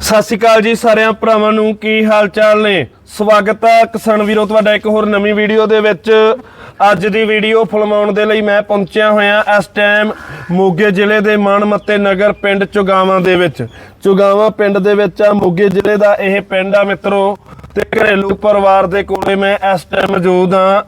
ਸਤਿ ਸ਼੍ਰੀ ਅਕਾਲ ਜੀ ਸਾਰਿਆਂ ਭਰਾਵਾਂ ਨੂੰ, ਕੀ ਹਾਲ ਚਾਲ ਨੇ? ਸਵਾਗਤ ਹੈ ਕਿਸਾਨ ਵੀਰੋ, ਤੁਹਾਡਾ ਇੱਕ ਹੋਰ ਨਵੀਂ ਵੀਡੀਓ ਦੇ ਵਿੱਚ। ਅੱਜ ਦੀ ਵੀਡੀਓ ਫਿਲਮਾਉਣ ਦੇ ਲਈ ਮੈਂ ਪਹੁੰਚਿਆ ਹੋਇਆ ਇਸ ਟਾਈਮ ਮੋਗੇ ਜ਼ਿਲ੍ਹੇ ਦੇ ਮਾਨਮੱਤੇ ਨਗਰ ਪਿੰਡ ਚੁਗਾਵਾਂ ਦੇ ਵਿੱਚ। ਚੁਗਾਵਾਂ ਪਿੰਡ ਦੇ ਵਿੱਚ ਆ, ਮੋਗੇ ਜ਼ਿਲ੍ਹੇ ਦਾ ਇਹ ਪਿੰਡ ਆ ਮਿੱਤਰੋ, ਤੇ ਘਰੇਲੂ ਪਰਿਵਾਰ ਦੇ ਕੋਲੇ ਮੈਂ ਇਸ ਟਾਈਮ ਮੌਜੂਦ ਆ।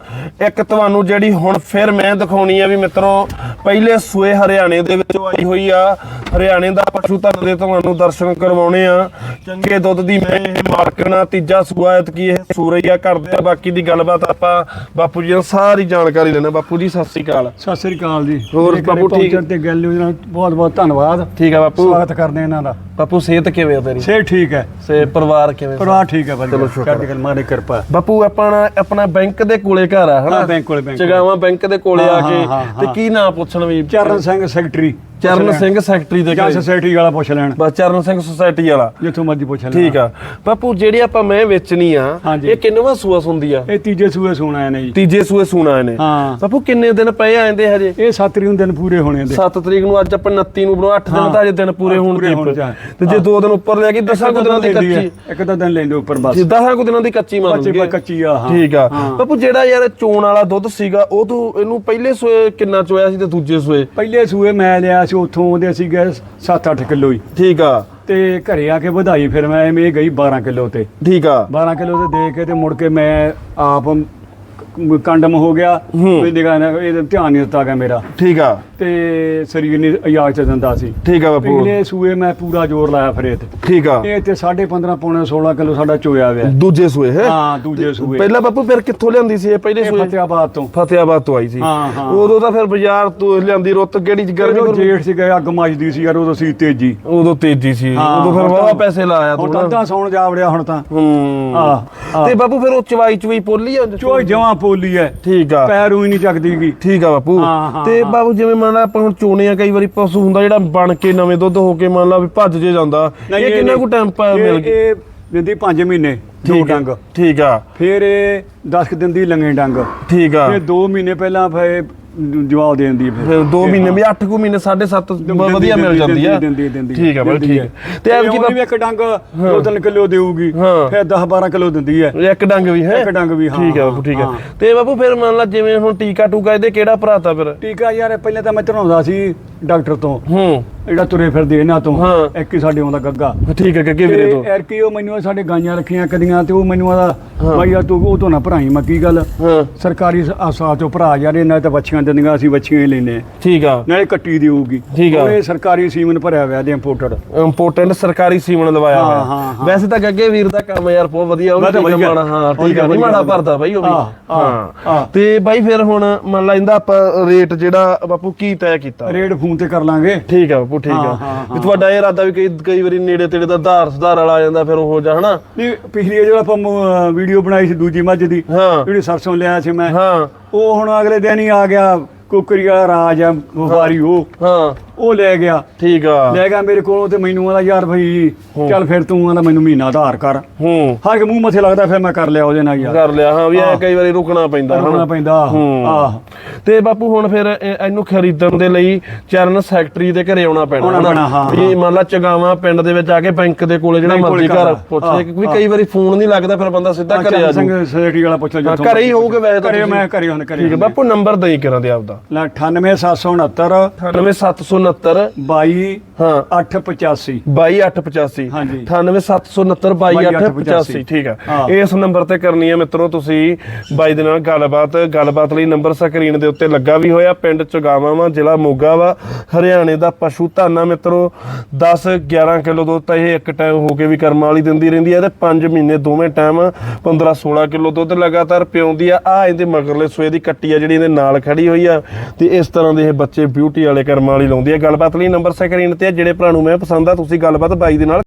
ਇੱਕ ਤੁਹਾਨੂੰ ਜਿਹੜੀ ਹੁਣ ਫਿਰ ਮੈਂ ਦਿਖਾਉਣੀ ਆ ਵੀ ਮਿੱਤਰੋ, ਪਹਿਲੇ ਸੂਏ ਹਰਿਆਣੇ ਦੇ ਵਿੱਚ ਆਈ ਹੋਈ ਆ। ਹਰਿਆਣੇ ਦਾ ਪਸ਼ੂ ਧਨ ਦੇ ਤੁਹਾਨੂੰ ਦਰਸ਼ਨ ਕਰਵਾਉਣੇ ਆ। ਚੰਗੇ ਦੁੱਧ ਦੀ ਮੈਂ ਇਹ ਮਾਲਕਣਾ ਤੀਜਾ ਸੂਆ ਐਤਕੀ ਇਹ ਸੂਰਈਆ ਕਰਦੇ ਆ। ਬਾਕੀ ਦੀ ਗੱਲਬਾਤ ਆਪਾਂ ਬਾਪੂ ਜੀ ਨਾਲ ਸਾਰੀ ਜਾਣਕਾਰੀ ਲੈਣਾ ਬਾਪੂ ਜੀ ਸਤਿ ਸ੍ਰੀ ਅਕਾਲ। ਸਤਿ ਸ੍ਰੀ ਅਕਾਲ ਜੀ। ਹੋਰ ਬਾਬੂ ਠੀਕ? ਤੇ ਗੱਲ ਹੋਈ ਨਾਲ ਬਹੁਤ ਬਹੁਤ ਧੰਨਵਾਦ। ਠੀਕ ਆ ਬਾਪੂ। ਸਵਾਗਤ ਕਰਦੇ ਇਹਨਾਂ ਦਾ। ਬਾਪੂ ਸਿਹਤ ਕਿਵੇਂ ਆ ਤੇਰੀ? ਸੇ ਠੀਕ ਹੈ। ਸੇ ਪਰਿਵਾਰ ਕਿਵੇਂ? ਪਰਿਵਾਰ ਠੀਕ ਹੈ ਵਧੀਆ। ਚੜ੍ਹਦੀ ਕਲਾ ਮਾਰੇ ਕਿਰਪਾ ਬਾਪੂ ਆਪਣਾ ਆਪਣਾ ਬੈਂਕ ਦੇ ਕੋਲੇ ਘਰ ਆ ਹਨਾ? ਬੈਂਕ ਕੋਲੇ, ਬੈਂਕ। ਚਗਾਵਾਂ ਬੈਂਕ ਦੇ ਕੋਲੇ ਆ ਕੇ। ਤੇ। ਕੀ ਨਾਂ ਪੁੱਛਣ ਵੀ? ਚਰਨ ਸਿੰਘ ਸੈਕਟਰੀ। ਚਰਨ ਸਿੰਘ ਸੈਕਟਰੀ ਦੇ ਜਾਂ ਘਰੇ। ਸੋਸਾਇਟੀ ਵਾਲਾ ਪੁੱਛ ਲੈਣ। ਬਸ ਚਰਨ ਸਿੰਘ ਸੁਸਾਇਟੀ ਵਾਲਾ। ਜਿੱਥੋਂ ਮਰਜ਼ੀ ਪੁੱਛ ਲੈਣ। ਠੀਕ ਆ। ਬਾਪੂ ਜਿਹੜੀ ਆਪਾਂ ਮੈਂ ਵੇਚਣੀ ਆ ਹਾਂਜੀ। ਇਹ ਕਿੰਨਵਾਂ ਸੂਆ ਸੁੰਦੀ ਆ? ਇਹ ਤੀਜੇ ਸੂਏ ਸੁਣ ਆਏ ਨੇ ਜੀ। ਤੀਜੇ ਸੂਏ ਸੂਣਾ ਇਹਨੇ ਹਾਂ। ਬਾਪੂ ਕਿੰਨੇ ਦਿਨ ਪਏ ਆਂਦੇ ਹਜੇ? ਇਹ 7 ਤਰੀਕ ਨੂੰ ਦਿਨ ਪੂਰੇ ਹੋਣੇ ਦੇ 7 ਤਰੀਕ ਨੂੰ ਅੱਜ ਆਪਾਂ 29 ਨੂੰ ਬਣਾਓ 8 ਦਿਨ। ਤਾਂ ਅਜੇ ਦਿਨ ਪੂਰੇ ਹੋਣ ਪੂਰੇ ਜਾ। ਤੇ ਜੇ 2 ਦਿਨ ਉੱਪਰ ਲੈ ਗਈ 10 ਕੁ ਦਿਨਾਂ ਦੀ ਲੈਂਦੀ ਹੈ, ਕੱਚੀ। ਇੱਕ ਤਾਂ ਦਿਨ ਲੈਂਦੇ ਉੱਪਰ ਬਸ। ਜੇ 10 ਕੁ ਦਿਨਾਂ ਦੀ ਕੱਚੀ ਮੰਨ ਲਈਏ ਕੱਚੀ ਆ ਹਾਂ। ਠੀਕ ਆ। ਹਾਂ। ਬਾਪੂ ਜਿਹੜਾ ਯਾਰ ਚੋਣ ਵਾਲਾ ਦੁੱਧ ਸੀਗਾ ਉਹ ਤੂੰ ਇਹਨੂੰ ਪਹਿਲੇ ਸੂਏ ਕਿੰਨਾ ਚੋਇਆ ਸੀ ਤੇ ਦੂਜੇ ਸੂਏ? ਪਹਿਲੇ ਸੂਏ ਮੈਂ ਲਿਆ ਸੀ ਉੱਥੋਂ ਉਹਦੇ ਸੀਗੇ 7-8 ਕਿਲੋ ਹੀ। ਠੀਕ ਆ। ਤੇ ਘਰੇ ਆ ਕੇ ਵਧਾਈ ਫਿਰ ਮੈਂ ਐਵੇਂ ਇਹ ਗਈ 12 ਕਿਲੋ ਤੇ। ਠੀਕ ਆ। 12 ਕਿਲੋ ਤੇ ਦੇ ਕੇ ਤੇ ਮੁੜ ਕੇ ਮੈਂ ਆਪ ਕੰਡਮ ਹੋ ਗਿਆ। ਕੋਈ ਨਿਗਾਹ ਨਾ ਇਹ ਧਿਆਨ ਨਹੀਂ ਦਿੱਤਾ ਗਿਆ ਮੇਰਾ। ਠੀਕ ਆ। ਤੇ ਸਰੀਰ ਨੇ ਇਜਾਜ਼ਤ ਦਿੰਦਾ ਸੀ। ਠੀਕ ਆ ਬਾਪੂ। ਪਿਛਲੇ ਸੂਏ ਮੈਂ ਪੂਰਾ ਜ਼ੋਰ ਲਾਇਆ ਫਿਰ ਤੇ। ਠੀਕ ਆ। ਇਹ ਤੇ 15.5 ਪੌਣੇ 16 ਕਿਲੋ ਸਾਡਾ ਚੋਇਆ ਹੋਇਆ। ਦੂਜੇ ਸੂਏ ਹੈ? ਹਾਂ ਦੂਜੇ ਸੂਏ। ਪਹਿਲਾਂ ਬਾਪੂ ਫਿਰ ਕਿੱਥੋਂ ਲਿਆਂਦੀ ਸੀ ਇਹ ਪਹਿਲੇ ਸੂਏ? ਫਤਿਆਬਾਦ ਤੋਂ। ਫਤਿਆਬਾਦ ਤੋਂ ਆਈ ਸੀ। ਹਾਂ, ਹਾਂ। ਉਦੋਂ ਤਾਂ ਫਿਰ ਬਾਜ਼ਾਰ ਤੋਂ ਲਿਆਂਦੀ ਰੁੱਤ ਕਿਹੜੀ ਗਰਮੀ? ਜੇਠ ਸੀ ਗਿਆ ਅੱਗ ਮੱਚਦੀ ਸੀ ਯਾਰ ਉਦੋਂ ਸੀ ਤੇਜੀ। ਉਦੋਂ ਤੇਜ਼ੀ ਸੀ। ਉਦੋਂ ਫਿਰ ਹੁਣ ਤਾਂ- ਪੈਸੇ ਲਾਇਆ ਹੁਣ ਤੂੰ ਤਾਂ ਨਾ ਅੱਧਾ ਸੌਣ ਜਾ ਵੜਿਆ ਹੁਣ ਤਾਂ। ਹੂੰ। ਆਹ। ਤੇ ਬਾਪੂ ਫਿਰ ਉਹ ਚਵਾਈ ਚਵਾਈ ਪੋਲੀ ਆ? ਚੋਈ ਜਵਾਂ ਪੋਲੀ ਐ। ਠੀਕ ਆ। ਪੈਰ ਹੀ ਨਹੀਂ ਚੱਕਦੀਗੀ ਠੀਕ ਆ ਬਾਪੂ। ਹਾਂ, ਹਾਂ, ਤੇ ਹਾਂ। ਬਾਬੂ ਜਿਵੇਂ ਮੰਨ ਲਾ ਆਪਾਂ ਹੁਣ ਚੋਣੇ ਆ ਕਈ ਵਾਰੀ ਪਸ਼ੂ ਹੁੰਦਾ ਜਿਹੜਾ ਬਣ ਕੇ ਨਵੇਂ ਦੁੱਧ ਹੋ ਕੇ ਮੰਨ ਲਾ ਵੀ ਭੱਜ ਜੇ ਜਾਂਦਾ। ਇਹ ਕਿੰਨਾ ਕੁ ਟਾਈਮ ਪਾ ਮਿਲ ਗਿਆ ਇਹ ਦਿੰਦੀ 5 ਮਹੀਨੇ ਦੋ ਠੀਕ ਡੰਗ। ਠੀਕ ਆ। ਫਿਰ ਇਹ 10 ਦਿਨ ਦੀ ਲੰਗੇ ਡੰਗ। ਠੀਕ ਆ। ਫਿਰ 2 ਮਹੀਨੇ ਪਹਿਲਾਂ ਫਿਰ ਜਵਾਬ ਦੇ ਦਿੰਦੀ ਫਿਰ ਫਿਰ 2 ਮਹੀਨੇ ਵੀ 8 ਕੁ ਮਹੀਨੇ 7.5 ਦਿੰਦੀ- ਵਧੀਆ ਮਿਲ ਜਾਂਦੀ ਆ। ਠੀਕ ਆ ਬਈ ਠੀਕ। ਤੇ ਐਵੇਂ ਕੀ ਇੱਕ ਡੰਗ 2-3 ਕਿਲੋ ਦੇਊਗੀ। ਫਿਰ 10-12 ਕਿਲੋ ਦਿੰਦੀ ਹੈ ਇੱਕ ਡੰਗ ਵੀ ਹੈ? ਇੱਕ ਡੰਗ ਵੀ, ਹਾਂ, ਠੀਕ ਆ ਬਾਪੂ ਠੀਕ ਆ। ਤੇ ਬਾਪੂ ਫਿਰ ਮੰਨ ਲਾ ਜਿਵੇਂ ਹੁਣ ਟੀਕਾ ਟੂਕਾ ਇਹਦੇ ਕਿਹੜਾ ਭਰਾਤਾ ਫਿਰ? ਟੀਕਾ ਯਾਰ ਪਹਿਲਾਂ ਤਾਂ ਮੈਂ ਚੜਾਉਂਦਾ ਸੀ। ਡਾਕਟਰ ਤੋਂ ਹੂੰ ਜਿਹੜਾ ਤੁਰੇ ਫਿਰਦੇ ਇਹਨਾਂ ਤੋਂ ਹਾਂ। ਇੱਕ ਹੀ ਸਾਡੇ ਆਉਂਦਾ ਗੱਗਾ ਠੀਕ ਹੈ ਕਿ ਵੀਰੇ ਤੋਂ ਤੇ ਐਰ ਕੀ ਉਹ ਮੈਨੂੰ ਸਾਡੇ ਗਾਈਆਂ ਰੱਖੀਆਂ ਕਦੀਆਂ ਤੇ ਉਹ ਮੈਨੂੰ ਆਦਾ। ਬਾਈ ਆ ਤੂੰ ਉਹ ਤੋਂ ਨਾ ਭਰਾਈ ਮੈਂ ਕੀ ਗੱਲ ਹਾਂ ਸਰਕਾਰੀ ਆਸਾ ਚੋਂ ਭਰਾ ਯਾਰ ਇਹਨਾਂ ਤਾਂ ਬੱਚੀਆਂ ਦਿੰਦੀਆਂ ਅਸੀਂ ਬੱਚੀਆਂ ਹੀ ਲੈਨੇ ਆ। ਠੀਕ ਆ ਨਾਲੇ ਕੱਟੀ ਦੀ ਹੋਊਗੀ ਠੀਕ ਆ। ਉਹ ਇਹ ਸਰਕਾਰੀ ਸੀਮਨ ਭਰਿਆ ਹੋਇਆ ਦੇ ਇੰਪੋਰਟਡ ਇੰਪੋਰਟੈਂਟ ਸਰਕਾਰੀ ਸੀਮਨ ਲਵਾਇਆ ਹਾਂ, ਹੋਇਆ ਹਾਂ। ਵੈਸੇ ਤਾਂ ਗੱਗੇ ਵੀਰ ਦਾ ਕੰਮ ਯਾਰ ਬਹੁਤ ਵਧੀਆ ਉਹ ਵੀ ਠੀਕ ਆ ਵਧੀਆ। ਮਾੜਾ ਹਾਂ ਠੀਕ ਆ ਨਹੀਂ ਮਾੜਾ। ਭਰਦਾ ਬਾਈ ਉਹ ਵੀ ਹਾਂ, ਹਾਂ, ਹਾਂ। ਤੇ ਬਾਈ ਫਿਰ ਹੁਣ ਮੰਨ ਲਾ ਇਹਦਾ ਆਪਾਂ ਰੇਟ ਜਿਹੜਾ ਬਾਪੂ ਕੀ ਤੈਅ ਕੀਤਾ ਰੇਡ ਫੋਨ ਤੇ ਕਰ ਲਾਂਗੇ। ਠੀਕ ਆ ਬਾਪੂ ਠੀਕ ਹਾਂ, ਆ ਹਾਂ, ਵੀ ਤੁਹਾਡਾ ਇਹ ਇਰਾਦਾ ਵੀ ਕਈ ਕਈ ਵਾਰੀ ਨੇੜੇ ਤੇੜੇ ਦਾ ਧਾਰ ਸੁਧਾਰ ਵਾਲਾ ਆ ਜਾਂਦਾ ਫਿਰ ਉਹ ਜਾ ਹਨਾ? ਨਹੀਂ ਪਿਛਲੀ ਜਿਹੜਾ ਆਪਾਂ ਵੀਡੀਓ ਬਣਾਈ ਸੀ ਦੂਜੀ ਮੱਝ ਦੀ ਹਾਂ। ਜਿਹੜੀ ਸਰਸੋਂ ਲਿਆ ਸੀ ਮੈਂ ਹਾਂ। ਉਹ ਹੁਣ ਅਗਲੇ ਦਿਨ ਹੀ ਆ ਗਿਆ। ਕੁਕਰੀ ਵਾਲਾ ਰਾਜ ਆ ਵਪਾਰੀ ਉਹ। ਹਾਂ। ਉਹ ਲੈ ਗਿਆ। ਠੀਕ ਆ। ਲੈ ਗਿਆ ਮੇਰੇ ਕੋਲੋਂ ਤੇ ਮੈਨੂੰ ਆਦਾ ਯਾਰ ਭਾਈ ਚੱਲ ਫਿਰ ਤੂੰ ਆਂਦਾ ਮੈਨੂੰ ਮਹੀਨਾ ਆਧਾਰ ਕਰ। ਹੂੰ। ਹਰ ਕੇ ਮੂੰਹ ਮੱਥੇ ਲੱਗਦਾ ਫਿਰ ਮੈਂ ਕਰ ਲਿਆ ਉਹਦੇ ਨਾਲ ਯਾਰ। ਕਰ ਲਿਆ ਹਾਂ ਵੀ ਐ। ਕਈ ਵਾਰੀ ਰੁਕਣਾ ਪੈਂਦਾ ਰੁਕਣਾ ਪੈਂਦਾ। ਆਹ ਤੇ ਬਾਪੂ ਹੁਣ ਫਿਰ ਇਹ- ਇਹਨੂੰ ਖਰੀਦਣ ਦੇ ਲਈ ਚਰਨ ਸੈਕਟਰੀ ਦੇ ਘਰੇ ਆਉਣਾ ਪੈਣਾ ਵੀ ਮੰਨ ਲਾ ਚਗਾਵਾਂ ਪਿੰਡ ਦੇ ਵਿੱਚ ਆ ਕੇ ਬੈਂਕ ਦੇ ਕੋਲੇ ਜਿਹੜਾ ਮਰਜ਼ੀ ਘਰ ਹਾਂ, ਕਿ ਕਈ ਵਾਰੀ ਫੋਨ ਨਹੀਂ ਲੱਗਦਾ ਫਿਰ ਬੰਦਾ ਸਿੱਧਾ ਘਰੇ ਆ ਵਾਲਾ ਪੁੱਛ ਲੈ ਹਾਂ, ਘਰੇ ਹੀ ਹੋਊਗੇ ਵੈਸੇ ਤਾਂ ਘਰੇ। ਮੈਂ ਘਰੇ ਹੁਣ ਘਰੇ ਠੀਕ ਬਾਪੂ ਨੰਬਰ ਦੇਈ ਕਰਾਂ ਦੇ ਆਪਦਾ। 98769 98769 22 ਹਾਂ 885 22885 ਹਾਂਜੀ। 98769 22885 ਠੀਕ ਹਾਂ। ਇਸ ਨੰਬਰ ਤੇ ਕਰਨੀ ਹੈ ਮਿੱਤਰੋ ਤੁਸੀਂ ਬਾਈ ਦੇ ਨਾਲ ਗੱਲਬਾਤ। ਗੱਲਬਾਤ ਲਈ ਨੰਬਰ ਸਕਰੀਨ ਦੇ ਉੱਤੇ ਲੱਗਾ ਵੀ ਹੋਇਆ ਪਿੰਡ ਚਗਾਵਾਂ ਵਾ ਜ਼ਿਲ੍ਹਾ ਮੋਗਾ ਵਾ। ਹਰਿਆਣੇ ਦਾ ਪਸ਼ੂ ਧਾਨਾ ਮਿੱਤਰੋ 10 11 ਕਿਲੋ ਦੁੱਧ ਤਾਂ ਇਹ ਇੱਕ ਟਾਈਮ ਹੋ ਕੇ ਵੀ ਕਰਮ ਵਾਲੀ ਦਿੰਦੀ ਰਹਿੰਦੀ ਹੈ ਤੇ 5 ਮਹੀਨੇ ਦੋਵੇਂ ਟਾਈਮ 15 16 ਕਿਲੋ ਦੁੱਧ ਲਗਾਤਾਰ ਪਿਉਂਦੀ ਆ। ਆ ਇਹਦੇ ਮਗਰਲੇ ਸੋਏ ਦੀ ਕੱਟੀ ਆ ਜਿਹੜੀ ਇਹਦੇ ਨਾਲ ਖੜੀ ਹੋਈ ਆ। ਤੇ ਇਸ ਤਰ੍ਹਾਂ ਦੇ ਇਹ ਬੱਚੇ ਬਿਊਟੀ ਵਾਲੇ ਕਰਮਾਂ ਵਾਲੀ ਲਾਉਂਦੇ ਆ ਗੱਲਬਾਤ ਲਈ ਨੰਬਰ ਸਕਰੀਨ ਤੇ ਆ, ਜਿਹੜੇ ਭਰਾ ਨੂੰ ਮੈਂ ਪਸੰਦ ਆ ਤੁਸੀਂ ਗੱਲਬਾਤ ਬਾਈ ਦੇ ਨਾਲ